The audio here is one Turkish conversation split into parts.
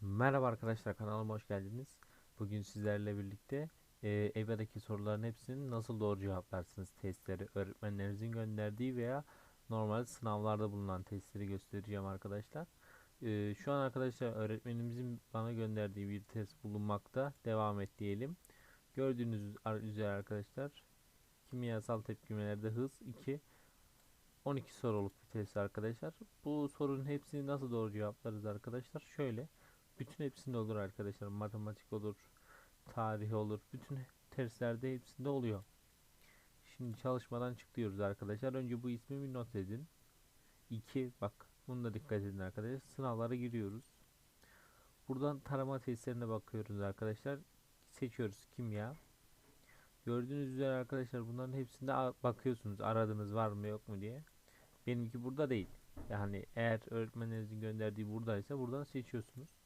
Merhaba arkadaşlar kanalıma hoş geldiniz. Bugün sizlerle birlikte e, EBA'daki soruların hepsini nasıl doğru cevaplarsınız testleri öğretmenlerinizin gönderdiği veya normal sınavlarda bulunan testleri göstereceğim arkadaşlar. E, şu an arkadaşlar öğretmenimizin bana gönderdiği bir test bulunmakta. Devam et diyelim. Gördüğünüz üzere arkadaşlar kimyasal tepkimelerde hız 2 12 soruluk bir test arkadaşlar. Bu sorunun hepsini nasıl doğru cevaplarız arkadaşlar? Şöyle bütün hepsinde olur arkadaşlar. Matematik olur, tarih olur. Bütün testlerde hepsinde oluyor. Şimdi çalışmadan çıkıyoruz arkadaşlar. Önce bu ismi bir not edin. 2 bak bunu da dikkat edin arkadaşlar. Sınavlara giriyoruz. Buradan tarama testlerine bakıyoruz arkadaşlar. Seçiyoruz kimya. Gördüğünüz üzere arkadaşlar bunların hepsinde bakıyorsunuz aradığınız var mı yok mu diye. Benimki burada değil. Yani eğer öğretmenlerinizin gönderdiği buradaysa buradan seçiyorsunuz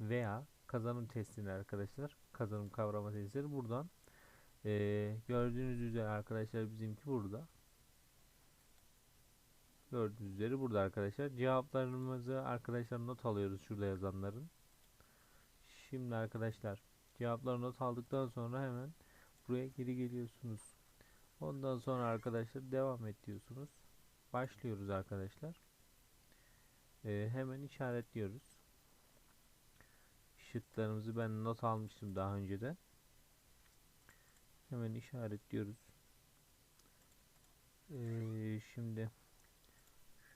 veya kazanım testini arkadaşlar kazanım kavrama testleri buradan. Ee, gördüğünüz üzere arkadaşlar bizimki burada. Gördüğünüz üzere burada arkadaşlar. Cevaplarımızı arkadaşlar not alıyoruz şurada yazanların. Şimdi arkadaşlar cevapları not aldıktan sonra hemen buraya geri geliyorsunuz. Ondan sonra arkadaşlar devam et diyorsunuz. Başlıyoruz arkadaşlar. Ee, hemen işaretliyoruz şıklarımızı ben not almıştım daha önce de. Hemen işaretliyoruz. Ee, şimdi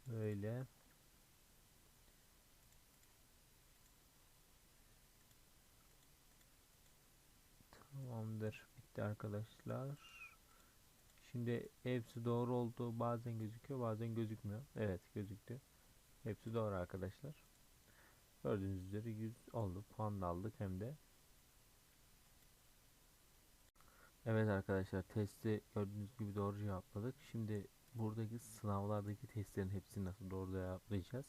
şöyle Tamamdır. Bitti arkadaşlar. Şimdi hepsi doğru olduğu bazen gözüküyor bazen gözükmüyor. Evet gözüktü. Hepsi doğru arkadaşlar. Gördüğünüz üzere 100 oldu. Puan da aldık hem de. Evet arkadaşlar testi gördüğünüz gibi doğru cevapladık. Şimdi buradaki sınavlardaki testlerin hepsini nasıl doğru cevaplayacağız.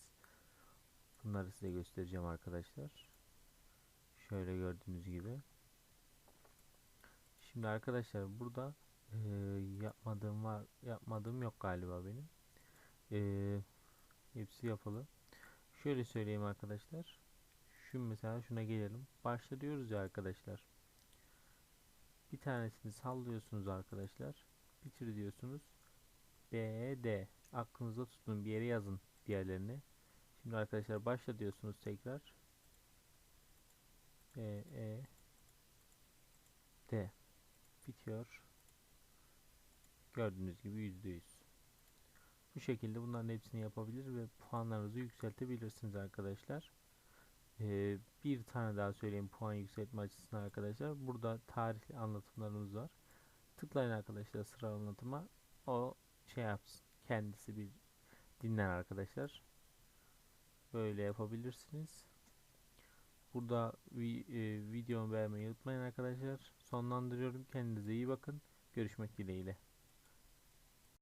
Bunları size göstereceğim arkadaşlar. Şöyle gördüğünüz gibi. Şimdi arkadaşlar burada e, yapmadığım var yapmadığım yok galiba benim. E, hepsi yapılı. Şöyle söyleyeyim arkadaşlar. Şu mesela şuna gelelim. Başla diyoruz ya arkadaşlar. Bir tanesini sallıyorsunuz arkadaşlar. Bitir diyorsunuz. B, D. Aklınızda tutun bir yere yazın diğerlerini. Şimdi arkadaşlar başla diyorsunuz tekrar. B, E, D. Bitiyor. Gördüğünüz gibi yüzde yüz. Bu şekilde bunların hepsini yapabilir ve puanlarınızı yükseltebilirsiniz arkadaşlar. Ee, bir tane daha söyleyeyim puan yükseltme açısından arkadaşlar. Burada tarih anlatımlarımız var. Tıklayın arkadaşlar sıra anlatıma. O şey yapsın. Kendisi bir dinler arkadaşlar. Böyle yapabilirsiniz. Burada vi, e, videomu beğenmeyi unutmayın arkadaşlar. Sonlandırıyorum. Kendinize iyi bakın. Görüşmek dileğiyle.